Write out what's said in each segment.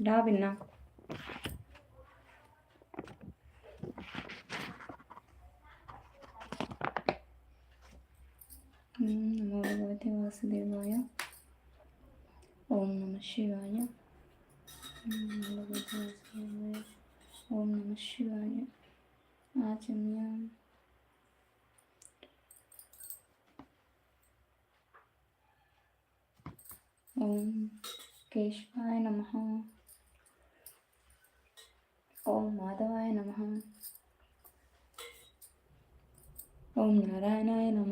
டாபின்னா ఓం నారాయణాయ నమ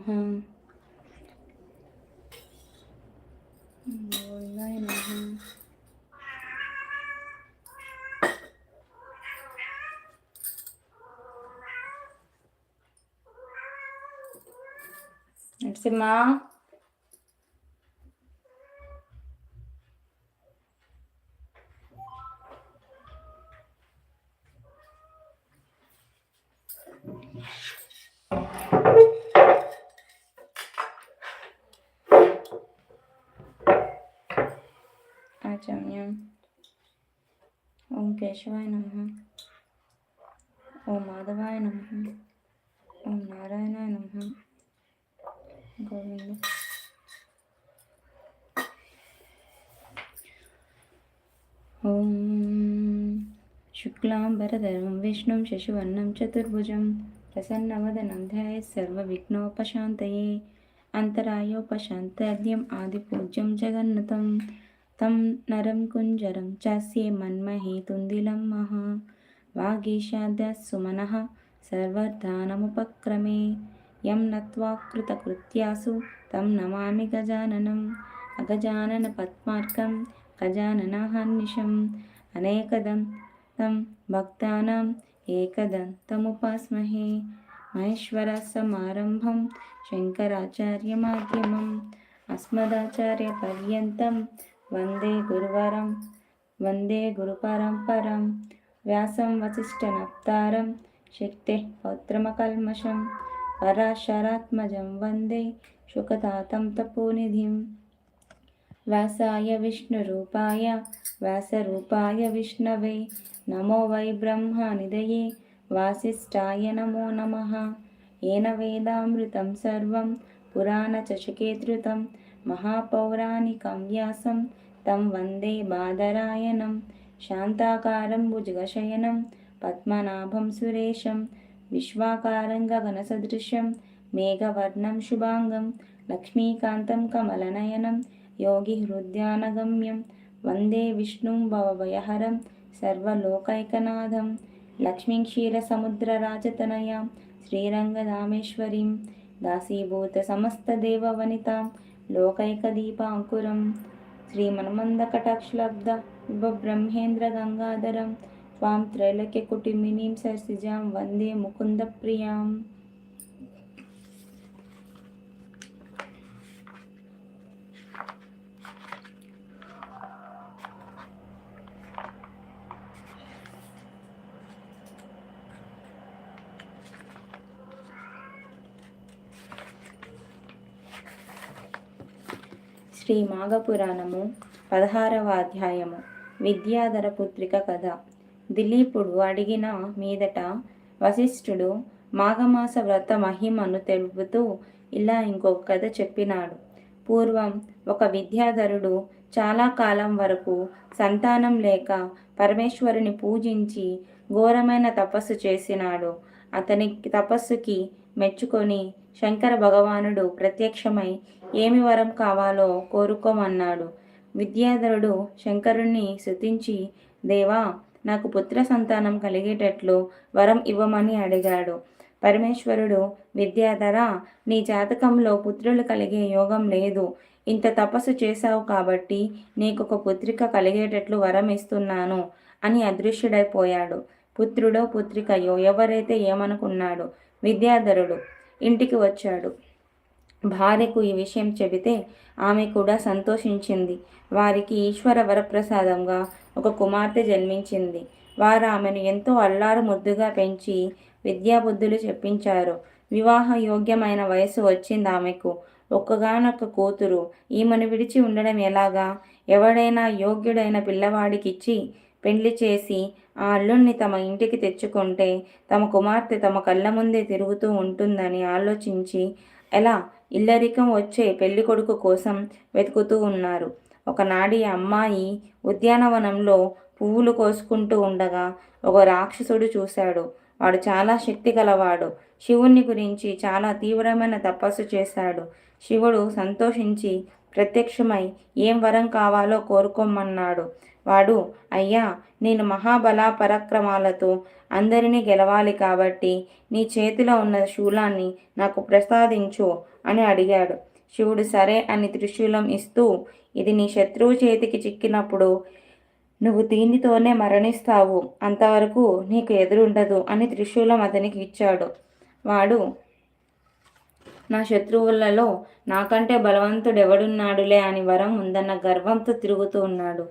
గోవిందాయ నమ నరసింహ ఆచమ్యం ఓం కేశవాయ నమ. ఓం మాధవాయ నమ. ఓం నారాయణాయ నమ. గోవింద. ఓం శుక్లాంబరధరం విష్ణుం శశివర్ణం చతుర్భుజం ప్రసన్నవదనం ధ్యాయ సర్వవిఘ్నోపశాంతయే అంతరాయోపశాంతర్యం ఆదిపూజ్యం జగన్నతం. తం నరం కుంజరం చాస్యే మన్మహే తుందిలం మహా వాగీషాద్య సుమనః సర్వర్ధానముపక్రమే యం నత్వా కృతకృత్యాసు తం నమామి గజాననం అగజానన పద్మార్కం గజాననహర్నిశం అనేకదం తం భక్తానాం ఏకదంతముపాస్మహే మహేశ్వర సమారంభం శంకరాచార్య మాధ్యమం అస్మదాచార్య పర్యంతం వందే గురువరం వందే గురుపరంపరం వ్యాసం వసిష్ఠనప్తారం శక్తి పౌత్రమకల్మషం పరాశరాత్మజం వందే శుకతాతం తపోనిధిం. వ్యాసాయ విష్ణురూపాయ వ్యాసరూపాయ విష్ణవే నమో వై బ్రహ్మనిదయే వాసిష్టాయ నమో నమ. ఏన వేదామృతం సర్వం పురాణ చషకేతృతం మహాపౌరాణికం వ్యాసం తం వందే బాదరాయణం శాంతాకారం భుజగశయనం పద్మనాభం సురేశం విశ్వాకారం గగనసదృశం మేఘవర్ణం శుభాంగం లక్ష్మీకాంతం కమలనయనం యోగి హృద్యానగమ్యం వందే విష్ణుం భవభయహరం సర్వలోకైకనాథం లక్ష్మీం క్షీరసముద్రరాజతనయాం శ్రీరంగదామేశ్వరీం దాసీభూత సమస్తదేవవనితాం श्रीरङ्गधामेश्वरीं दासीभूतसमस्तदेववनितां लोकैकदीपाङ्कुरं श्रीमन्मन्दकटाक्षलब्ध ब्रह्मेन्द्रगङ्गाधरं त्वां त्रैलोक्यकुटुम्बिनीं सरसिजां वन्दे मुकुन्दप्रियाम् శ్రీ మాఘపురాణము పదహారవ అధ్యాయము. విద్యాధర పుత్రిక కథ. దిలీపుడు అడిగిన మీదట వశిష్ఠుడు మాఘమాస వ్రత మహిమను తెలుపుతూ ఇలా ఇంకొక కథ చెప్పినాడు. పూర్వం ఒక విద్యాధరుడు చాలా కాలం వరకు సంతానం లేక పరమేశ్వరుని పూజించి ఘోరమైన తపస్సు చేసినాడు. అతని తపస్సుకి మెచ్చుకొని శంకర భగవానుడు ప్రత్యక్షమై ఏమి వరం కావాలో కోరుకోమన్నాడు. విద్యాధరుడు శంకరుణ్ణి శృతించి దేవా నాకు పుత్ర సంతానం కలిగేటట్లు వరం ఇవ్వమని అడిగాడు. పరమేశ్వరుడు విద్యాధర నీ జాతకంలో పుత్రులు కలిగే యోగం లేదు. ఇంత తపస్సు చేశావు కాబట్టి నీకు ఒక పుత్రిక కలిగేటట్లు వరం ఇస్తున్నాను అని అదృశ్యుడైపోయాడు. పుత్రుడో పుత్రికయో ఎవరైతే ఏమనుకున్నాడు? విద్యాధరుడు. ఇంటికి వచ్చాడు. భార్యకు ఈ విషయం చెబితే ఆమె కూడా సంతోషించింది. వారికి ఈశ్వర వరప్రసాదంగా ఒక కుమార్తె జన్మించింది. వారు ఆమెను ఎంతో అల్లారు ముద్దుగా పెంచి విద్యాబుద్ధులు చెప్పించారు. వివాహ యోగ్యమైన వయసు వచ్చింది ఆమెకు. ఒక్కగానొక్క కూతురు. ఈమెను విడిచి ఉండడం ఎలాగా? ఎవడైనా యోగ్యుడైన పిల్లవాడికిచ్చి పెళ్ళి చేసి ఆ అల్లుణ్ణి తమ ఇంటికి తెచ్చుకుంటే తమ కుమార్తె తమ కళ్ళ ముందే తిరుగుతూ ఉంటుందని ఆలోచించి ఎలా? ఇల్లరికం వచ్చే పెళ్ళి కొడుకు కోసం వెతుకుతూ ఉన్నారు. ఒకనాడి అమ్మాయి ఉద్యానవనంలో పువ్వులు కోసుకుంటూ ఉండగా ఒక రాక్షసుడు చూశాడు. వాడు చాలా శక్తి గలవాడు. శివుణ్ణి గురించి చాలా తీవ్రమైన తపస్సు చేశాడు. శివుడు సంతోషించి ప్రత్యక్షమై ఏం వరం కావాలో కోరుకోమన్నాడు. వాడు అయ్యా నేను మహాబల పరాక్రమాలతో అందరినీ గెలవాలి కాబట్టి నీ చేతిలో ఉన్న శూలాన్ని నాకు ప్రసాదించు అని అడిగాడు. శివుడు సరే అని త్రిశూలం ఇస్తూ ఇది నీ శత్రువు చేతికి చిక్కినప్పుడు నువ్వు దీనితోనే మరణిస్తావు. అంతవరకు నీకు ఎదురుండదు అని త్రిశూలం అతనికి ఇచ్చాడు. వాడు నా శత్రువులలో నాకంటే బలవంతుడెవడున్నాడులే అని వరం ఉందన్న గర్వంతో తిరుగుతూ ఉన్నాడు.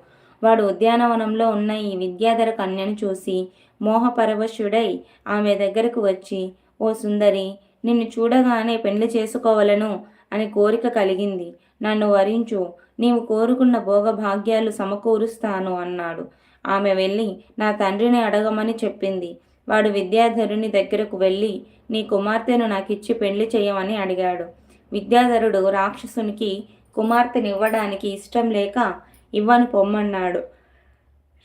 వాడు ఉద్యానవనంలో ఉన్న ఈ విద్యాధర కన్యను చూసి మోహపరవశుడై ఆమె దగ్గరకు వచ్చి ఓ సుందరి నిన్ను చూడగానే పెళ్ళి చేసుకోవలను అని కోరిక కలిగింది. నన్ను వరించు నీవు కోరుకున్న భోగభాగ్యాలు సమకూరుస్తాను అన్నాడు. ఆమె వెళ్ళి నా తండ్రిని అడగమని చెప్పింది. వాడు విద్యాధరుని దగ్గరకు వెళ్ళి నీ కుమార్తెను నాకిచ్చి పెళ్ళి చేయమని అడిగాడు. విద్యాధరుడు రాక్షసునికి కుమార్తెనివ్వడానికి ఇష్టం లేక ఇవ్వను పొమ్మన్నాడు.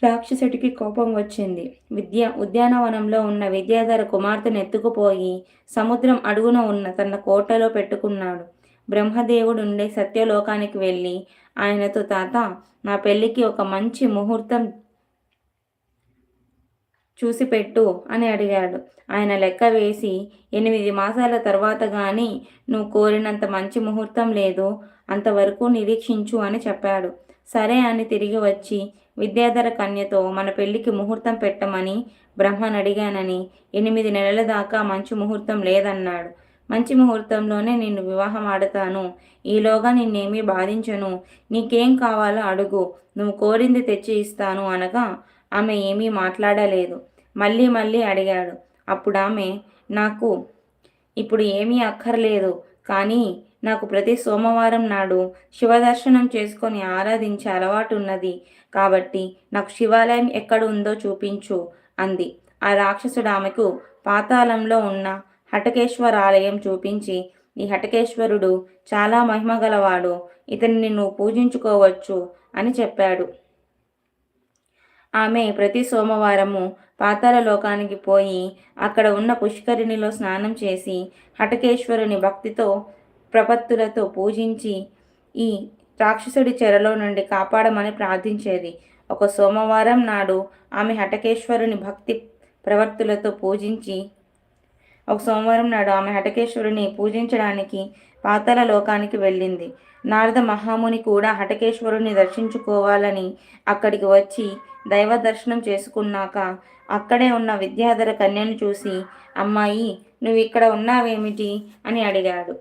రాక్షసుడికి కోపం వచ్చింది. విద్య ఉద్యానవనంలో ఉన్న విద్యాధర కుమార్తెను ఎత్తుకుపోయి సముద్రం అడుగున ఉన్న తన కోటలో పెట్టుకున్నాడు. బ్రహ్మదేవుడు ఉండే సత్యలోకానికి వెళ్ళి ఆయనతో తాత నా పెళ్ళికి ఒక మంచి ముహూర్తం చూసి పెట్టు అని అడిగాడు. ఆయన లెక్క వేసి ఎనిమిది మాసాల తర్వాత కానీ నువ్వు కోరినంత మంచి ముహూర్తం లేదు అంతవరకు నిరీక్షించు అని చెప్పాడు. సరే అని తిరిగి వచ్చి విద్యాధర కన్యతో మన పెళ్ళికి ముహూర్తం పెట్టమని బ్రహ్మను అడిగానని ఎనిమిది నెలల దాకా మంచి ముహూర్తం లేదన్నాడు. మంచి ముహూర్తంలోనే నిన్ను వివాహం ఆడతాను. ఈలోగా నిన్నేమీ బాధించను. నీకేం కావాలో అడుగు. నువ్వు కోరింది తెచ్చి ఇస్తాను అనగా ఆమె ఏమీ మాట్లాడలేదు. మళ్ళీ మళ్ళీ అడిగాడు. అప్పుడు ఆమె నాకు ఇప్పుడు ఏమీ అక్కర్లేదు కానీ నాకు ప్రతి సోమవారం నాడు శివదర్శనం చేసుకొని ఆరాధించే అలవాటు ఉన్నది కాబట్టి నాకు శివాలయం ఎక్కడ ఉందో చూపించు అంది. ఆ రాక్షసుడు ఆమెకు పాతాళంలో ఉన్న హటకేశ్వర ఆలయం చూపించి ఈ హటకేశ్వరుడు చాలా మహిమగలవాడు. ఇతన్ని నువ్వు పూజించుకోవచ్చు అని చెప్పాడు. ఆమె ప్రతి సోమవారము పాతాల లోకానికి పోయి అక్కడ ఉన్న పుష్కరిణిలో స్నానం చేసి హటకేశ్వరుని భక్తితో ప్రపత్తులతో పూజించి ఈ రాక్షసుడి చెరలో నుండి కాపాడమని ప్రార్థించేది. ఒక సోమవారం నాడు ఆమె హటకేశ్వరుని భక్తి ప్రవర్తులతో పూజించి ఒక సోమవారం నాడు ఆమె హటకేశ్వరుని పూజించడానికి పాతాల లోకానికి వెళ్ళింది. నారద మహాముని కూడా హటకేశ్వరుని దర్శించుకోవాలని అక్కడికి వచ్చి దైవ దర్శనం చేసుకున్నాక అక్కడే ఉన్న విద్యాధర కన్యను చూసి అమ్మాయి నువ్వు ఇక్కడ ఉన్నావేమిటి? అని అడిగాడు.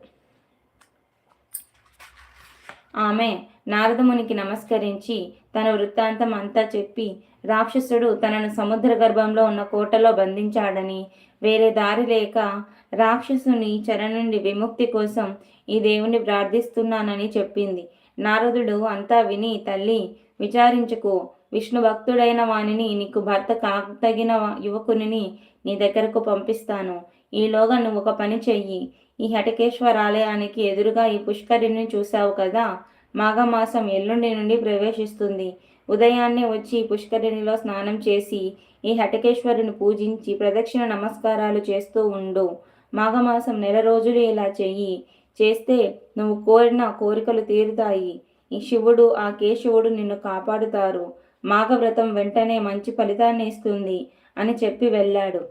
ఆమె నారదమునికి నమస్కరించి తన వృత్తాంతం అంతా చెప్పి రాక్షసుడు తనను సముద్ర గర్భంలో ఉన్న కోటలో బంధించాడని వేరే దారి లేక రాక్షసుని చెర నుండి విముక్తి కోసం ఈ దేవుని ప్రార్థిస్తున్నానని చెప్పింది. నారదుడు అంతా విని తల్లి విచారించుకో విష్ణు భక్తుడైన వానిని నీకు భర్త కాతగిన యువకుని నీ దగ్గరకు పంపిస్తాను. ఈలోగా నువ్వు ఒక పని చెయ్యి. ఈ హటకేశ్వర ఆలయానికి ఎదురుగా ఈ పుష్కరిణిని చూశావు కదా? మాఘమాసం ఎల్లుండి నుండి ప్రవేశిస్తుంది. ఉదయాన్నే వచ్చి పుష్కరిణిలో స్నానం చేసి ఈ హటకేశ్వరుని పూజించి ప్రదక్షిణ నమస్కారాలు చేస్తూ ఉండు. మాఘమాసం నెల రోజులు ఇలా చెయ్యి. చేస్తే నువ్వు కోరిన కోరికలు తీరుతాయి. ఈ శివుడు ఆ కేశవుడు నిన్ను కాపాడుతారు. మాఘవ్రతం వెంటనే మంచి ఫలితాన్ని ఇస్తుంది అని చెప్పి వెళ్ళాడు.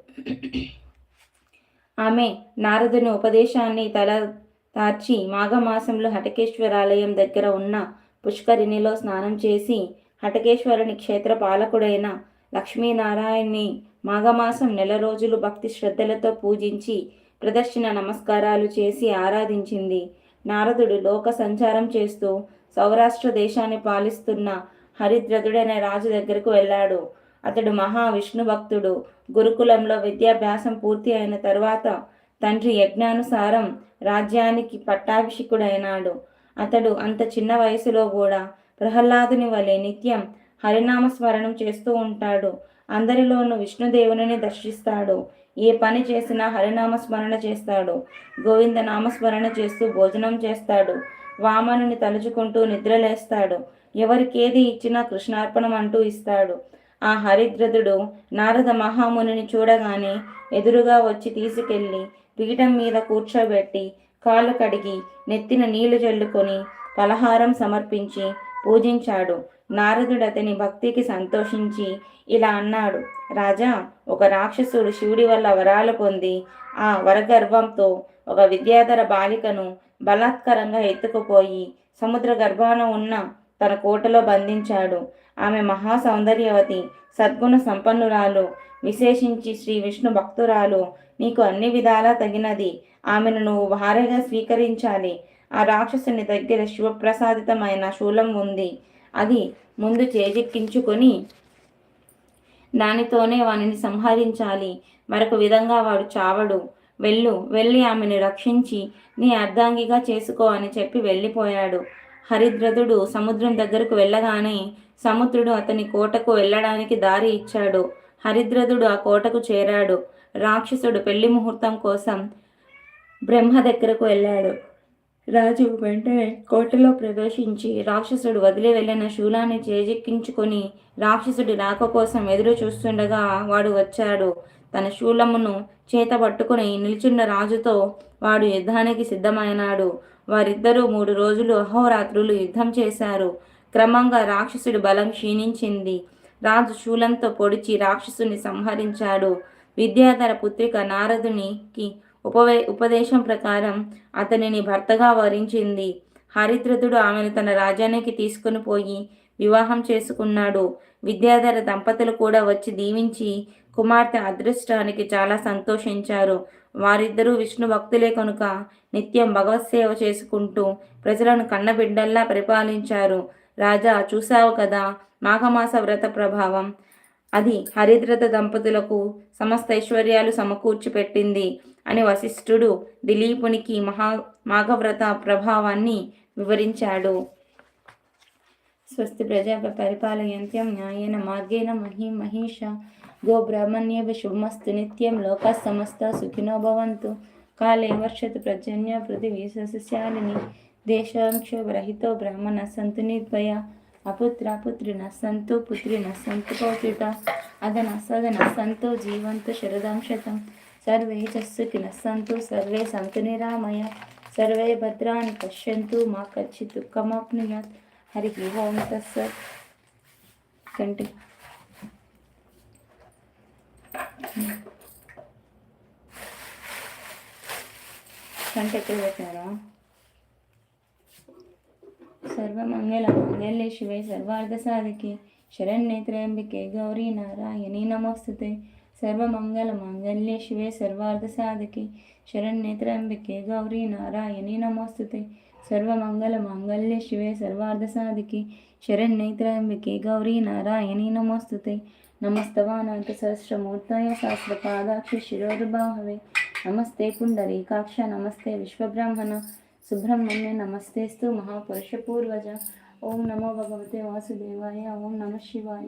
ఆమె నారదుని ఉపదేశాన్ని తల తార్చి మాఘమాసంలో హటకేశ్వరాలయం దగ్గర ఉన్న పుష్కరిణిలో స్నానం చేసి హటకేశ్వరుని క్షేత్ర పాలకుడైన లక్ష్మీనారాయణ్ణి మాఘమాసం నెల రోజులు భక్తి శ్రద్ధలతో పూజించి ప్రదర్శన నమస్కారాలు చేసి ఆరాధించింది. నారదుడు లోక సంచారం చేస్తూ సౌరాష్ట్ర దేశాన్ని పాలిస్తున్న హరిద్రదుడనే రాజు దగ్గరకు వెళ్ళాడు. అతడు మహా విష్ణు భక్తుడు. గురుకులంలో విద్యాభ్యాసం పూర్తి అయిన తరువాత తండ్రి యజ్ఞానుసారం రాజ్యానికి పట్టాభిషికుడైనాడు అతడు అంత చిన్న వయసులో కూడా ప్రహ్లాదుని వలె నిత్యం హరినామ స్మరణం చేస్తూ ఉంటాడు. అందరిలోనూ విష్ణుదేవుని దర్శిస్తాడు. ఏ పని చేసినా హరినామస్మరణ చేస్తాడు. గోవింద నామస్మరణ చేస్తూ భోజనం చేస్తాడు. వామనుని తలుచుకుంటూ నిద్రలేస్తాడు. ఎవరికేది ఇచ్చినా కృష్ణార్పణం అంటూ ఇస్తాడు. ఆ హరిద్రదుడు నారద మహామునిని చూడగానే ఎదురుగా వచ్చి తీసుకెళ్ళి పీఠం మీద కూర్చోబెట్టి కాళ్ళు కడిగి నెత్తిన నీళ్ళు చల్లుకొని పలహారం సమర్పించి పూజించాడు. నారదుడు అతని భక్తికి సంతోషించి ఇలా అన్నాడు రాజా ఒక రాక్షసుడు శివుడి వల్ల వరాలు పొంది ఆ వరగర్వంతో ఒక విద్యాధర బాలికను బలాత్కరంగా ఎత్తుకుపోయి సముద్ర గర్భాన ఉన్న తన కోటలో బంధించాడు. ఆమె మహా సౌందర్యవతి సద్గుణ సంపన్నురాలు విశేషించి శ్రీ విష్ణు భక్తురాలు. నీకు అన్ని విధాలా తగినది. ఆమెను నువ్వు భార్యగా స్వీకరించాలి. ఆ రాక్షసుని దగ్గర శివప్రసాదితమైన శూలం ఉంది. అది ముందు చేజిక్కించుకొని దానితోనే వానిని సంహరించాలి. మరొక విధంగా వాడు చావడు. వెళ్ళు వెళ్ళి ఆమెను రక్షించి నీ అర్ధాంగిగా చేసుకో అని చెప్పి వెళ్ళిపోయాడు. హరిద్రథుడు సముద్రం దగ్గరకు వెళ్ళగానే సముద్రుడు అతని కోటకు వెళ్ళడానికి దారి ఇచ్చాడు. హరిద్రథుడు ఆ కోటకు చేరాడు. రాక్షసుడు పెళ్ళి ముహూర్తం కోసం బ్రహ్మ దగ్గరకు వెళ్ళాడు. రాజు వెంటనే కోటలో ప్రవేశించి రాక్షసుడు వదిలి వెళ్ళిన శూలాన్ని చేజిక్కించుకొని రాక్షసుడి రాక కోసం ఎదురు చూస్తుండగా వాడు వచ్చాడు. తన శూలమును చేత పట్టుకుని నిల్చున్న రాజుతో వాడు యుద్ధానికి సిద్ధమైనాడు. వారిద్దరూ మూడు రోజులు అహోరాత్రులు యుద్ధం చేశారు. క్రమంగా రాక్షసుడి బలం క్షీణించింది. రాజు శూలంతో పొడిచి రాక్షసుని సంహరించాడు. విద్యాధర పుత్రిక నారదునికి ఉపవే ఉపదేశం ప్రకారం అతనిని భర్తగా వరించింది. హరిద్రథుడు ఆమెను తన రాజ్యానికి తీసుకుని పోయి వివాహం చేసుకున్నాడు. విద్యాధర దంపతులు కూడా వచ్చి దీవించి కుమార్తె అదృష్టానికి చాలా సంతోషించారు. వారిద్దరూ విష్ణు భక్తులే కనుక నిత్యం భగవత్ సేవ చేసుకుంటూ ప్రజలను కన్నబిడ్డల్లా పరిపాలించారు. రాజా చూశావు కదా మాఘమాస వ్రత ప్రభావం? అది హరిద్రత దంపతులకు సమస్త ఐశ్వర్యాలు సమకూర్చి పెట్టింది అని వశిష్ఠుడు దిలీపునికి మహా మాఘవ్రత ప్రభావాన్ని వివరించాడు. స్వస్తి ప్రజా పరిపాలయంత్యం న్యాయేన మార్గేణ మహి మహిష గో బ్రాహ్మణ్యేభ శుభమస్తు నిత్యం లోక సమస్త సుఖినో భవంతు కాలే వర్షతు ప్రజన్య పృథివీ సస్యాలిని దేశాంక్షోభరహితో బ్రాహ్మణ సంతు నిర్భయ అపుత్ర పుత్రిన సంతు పుత్రిన సంతు పౌత్రిత అదన సదన సంతో జీవంతు శరదాం శతం సర్వే చస్సుకిన సంతు సర్వే సంతు నిరామయ సర్వే భద్రాన్ని పశ్యంతు మా కచ్చిత్ దుఃఖమాప్నుయాత్ హరికి ఓం సార్. కంటి. కంట ఎక్కడ పెట్టారా? సర్వమంగళ మంగళే శివే. సర్వార్థ సాధికి శరణ్యేత్రయంబికే గౌరీ నారాయణి నమోస్తుతే. సర్వమంగళ మంగళ్య శివే. సర్వార్థ సాధకి శరణ్యేత్రయంబికే గౌరీ నారాయణి నమోస్తుతే. सर्वमङ्गलमाङ्गल्ये शिवे सर्वार्धसाधिके शरण्ये त्र्यम्बिके गौरी नारायणी नमोस्तुते नमस्तवानान्तसहस्रमूर्तय सहस्रपादाक्षि शिरोरुबाहवे नमस्ते पुण्डरीकाक्ष नमस्ते विश्वब्रह्मण सुब्रह्मण्य नमस्तेस्तु महापुरुषपूर्वज ओम नमो भगवते वासुदेवाय ओम नमः शिवाय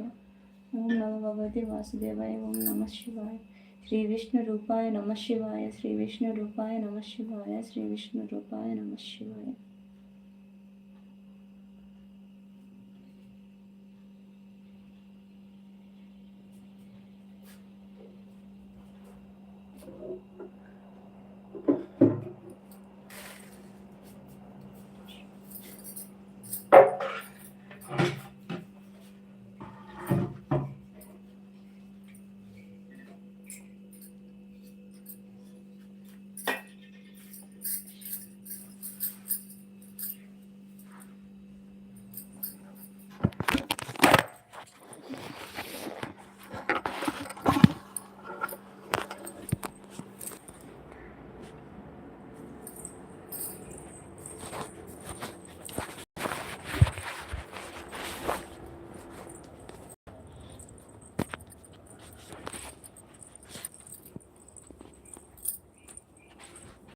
ओम नमो भगवते वासुदेवाय ओम नमः शिवाय శ్రీ విష్ణు రూపాయ నమ శివాయ శ్రీ విష్ణు రూపాయ నమ శివాయ శ్రీ విష్ణు రూపాయ నమ శివాయ.